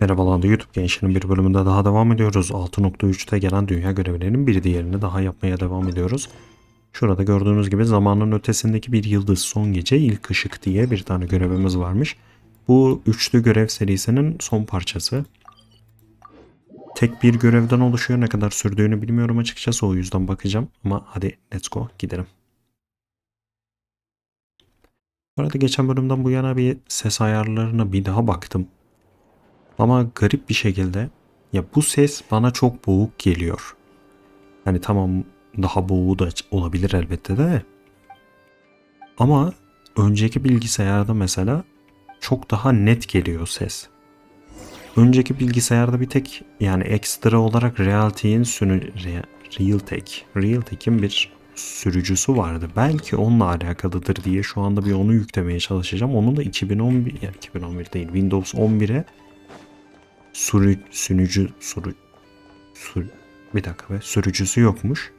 Merhabalar YouTube gençlerin bir bölümünde daha devam ediyoruz. 6.3'te gelen dünya görevlerinin bir diğerini daha yapmaya devam ediyoruz. Şurada gördüğünüz gibi zamanın ötesindeki bir yıldız son gece ilk ışık diye bir tane görevimiz varmış. Bu üçlü görev serisinin son parçası. Tek bir görevden oluşuyor. Ne kadar sürdüğünü bilmiyorum açıkçası o yüzden bakacağım. Ama hadi let's go gidelim. Bu arada geçen bölümden bu yana bir ses ayarlarına bir daha baktım. Ama garip bir şekilde ya bu ses bana çok boğuk geliyor. Hani tamam daha boğuğu da olabilir elbette de. Ama önceki bilgisayarda mesela çok daha net geliyor ses. Önceki bilgisayarda bir tek yani ekstra olarak Realtek'in sünü Re, Realtek, Realtek'in bir sürücüsü vardı. Belki onunla alakalıdır diye şu anda bir onu yüklemeye çalışacağım. Onun da 2011 yani 2011 değil Windows 11'e sürü, sürücü sürü, sürü, bir dakika be sürücüsü yokmuş.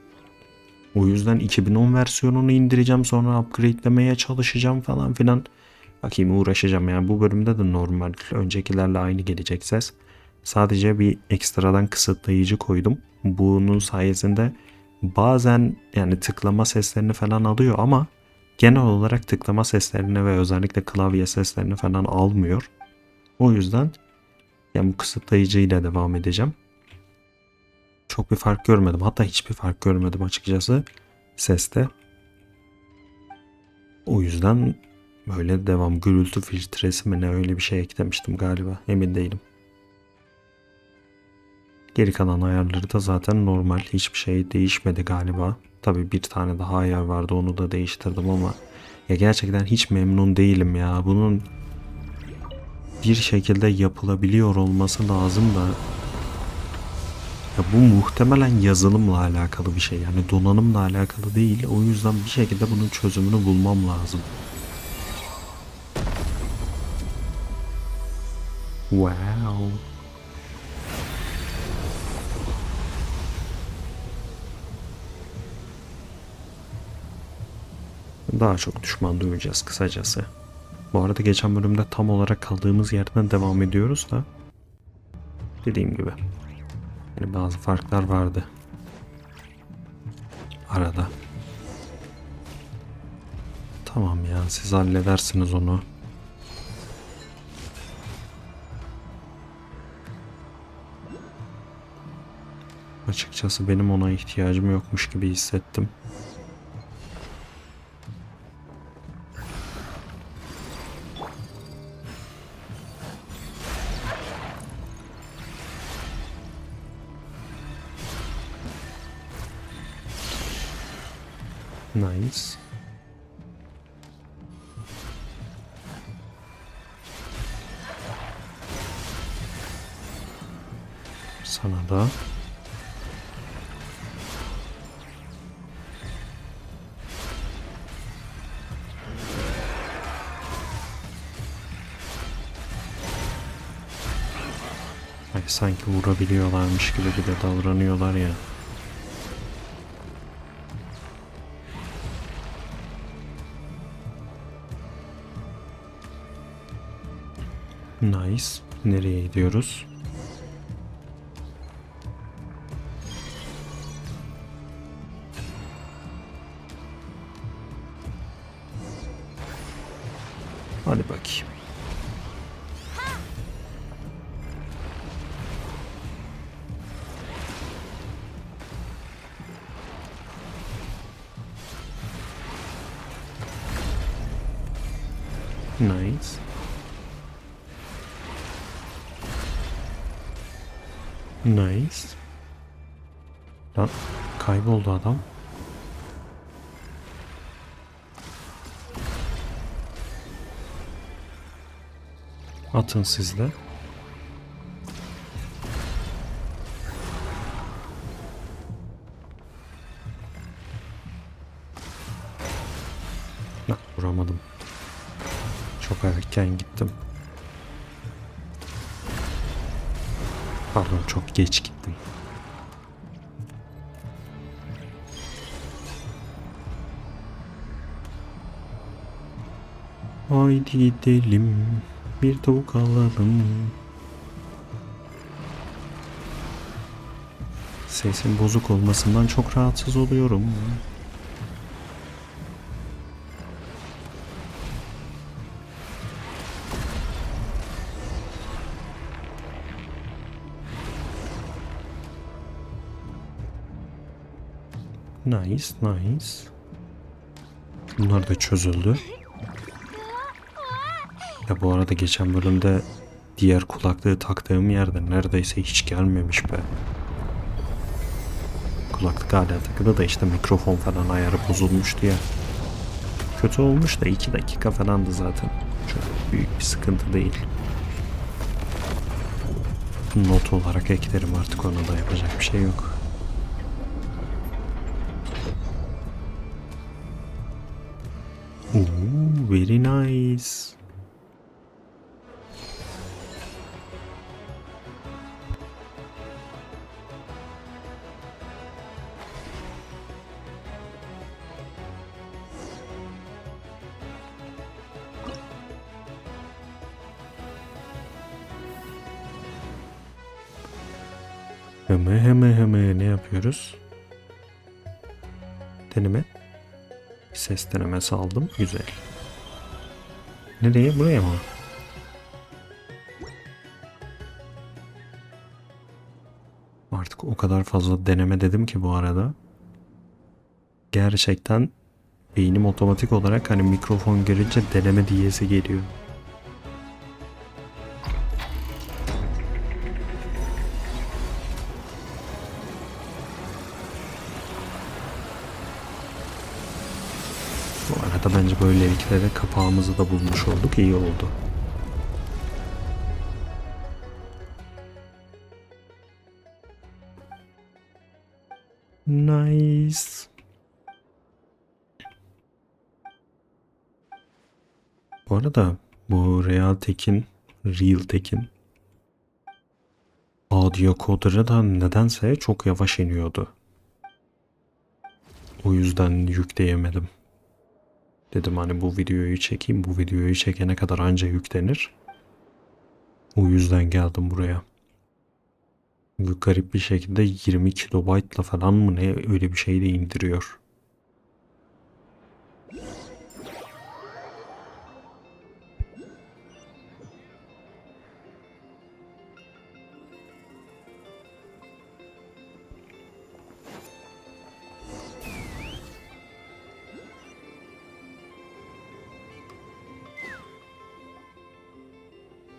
O yüzden 2010 versiyonunu indireceğim sonra upgrade'lemeye çalışacağım falan filan. Bakayım uğraşacağım yani bu bölümde de normal öncekilerle aynı gelecek ses. Sadece bir ekstradan kısıtlayıcı koydum. Bunun sayesinde bazen yani tıklama seslerini falan alıyor ama genel olarak tıklama seslerini ve özellikle klavye seslerini falan almıyor. O yüzden yani bu kısıtlayıcıyla devam edeceğim. Çok bir fark görmedim. Hatta hiçbir fark görmedim açıkçası seste. O yüzden böyle devam gürültü filtresi mi ne öyle bir şey eklemiştim galiba. Emin değilim. Geri kalan ayarları da zaten normal. Hiçbir şey değişmedi galiba. Tabi bir tane daha ayar vardı onu da değiştirdim ama ya gerçekten hiç memnun değilim ya. Bunun bir şekilde yapılabiliyor olması lazım da ya bu muhtemelen yazılımla alakalı bir şey yani donanımla alakalı değil o yüzden bir şekilde bunun çözümünü bulmam lazım. Wow. Daha çok düşman duyacağız kısacası. Bu arada geçen bölümde tam olarak kaldığımız yerden devam ediyoruz da dediğim gibi yani bazı farklar vardı arada. Tamam ya siz halledersiniz onu. Açıkçası benim ona ihtiyacım yokmuş gibi hissettim. Nice. Sana da. Ay, sanki vurabiliyorlarmış gibi bir de davranıyorlar ya. Nice. Nereye gidiyoruz? Hadi bakayım. Nice. Nice. Lan kayboldu adam. Atın siz de. Lan vuramadım. Çok erken gittim. Pardon çok geç gittim. Haydi gidelim. Bir tavuk alalım. Sesin bozuk olmasından çok rahatsız oluyorum. Nice, nice. Bunlar da çözüldü. Ya bu arada geçen bölümde diğer kulaklığı taktığım yerde neredeyse hiç gelmemiş be. Kulaklık hala takılı da işte mikrofon falan ayarı bozulmuştu ya. Kötü olmuş da 2 dakika falandı zaten. Çok büyük bir sıkıntı değil. Not olarak eklerim artık ona da yapacak bir şey yok. Ooh, very nice. Hemen hemen hemen ne yapıyoruz? Deneme. Ses denemesi aldım. Güzel. Nereye? Buraya mı? Artık o kadar fazla deneme dedim ki bu arada. Gerçekten beynim otomatik olarak hani mikrofon girince deneme diyesi geliyor. Bence böylelikle de kapağımızı da bulmuş olduk. İyi oldu. Nice. Bu arada bu Real Tekin, Real Tekin audio coder'ı da nedense çok yavaş iniyordu. O yüzden yükleyemedim. Dedim hani bu videoyu çekeyim. Bu videoyu çekene kadar anca yüklenir. O yüzden geldim buraya. Bu garip bir şekilde 20 kilobaytla falan mı ne öyle bir şey de indiriyor.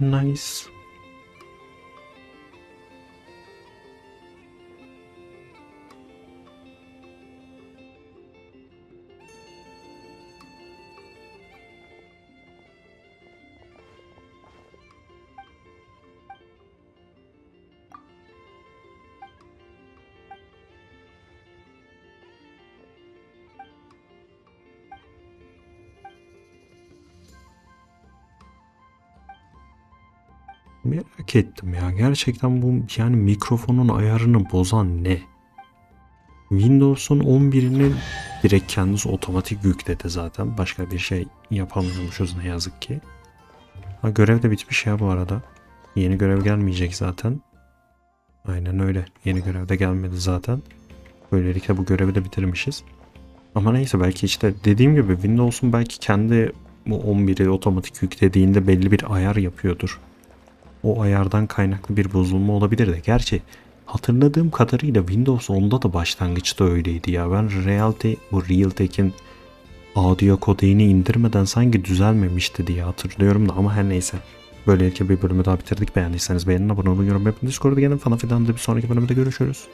Nice. Merak ettim ya. Gerçekten bu yani mikrofonun ayarını bozan ne? Windows'un 11'ini direkt kendisi otomatik yükledi zaten. Başka bir şey yapamıyormuşuz ne yazık ki. Ha, görev de bitmiş ya bu arada. Yeni görev gelmeyecek zaten. Aynen öyle. Yeni görev de gelmedi zaten. Böylelikle bu görevi de bitirmişiz. Ama neyse belki işte dediğim gibi Windows'un belki kendi bu 11'i otomatik yüklediğinde belli bir ayar yapıyordur o ayardan kaynaklı bir bozulma olabilir de. Gerçi hatırladığım kadarıyla Windows 10'da da başlangıçta öyleydi ya. Ben Realtek, bu Realtek'in audio kodeğini indirmeden sanki düzelmemişti diye hatırlıyorum da ama her neyse. Böylelikle bir bölümü daha bitirdik. Beğendiyseniz beğenin, abone olun, yorum yapın. Discord'a gelin falan filan da bir sonraki bölümde görüşürüz.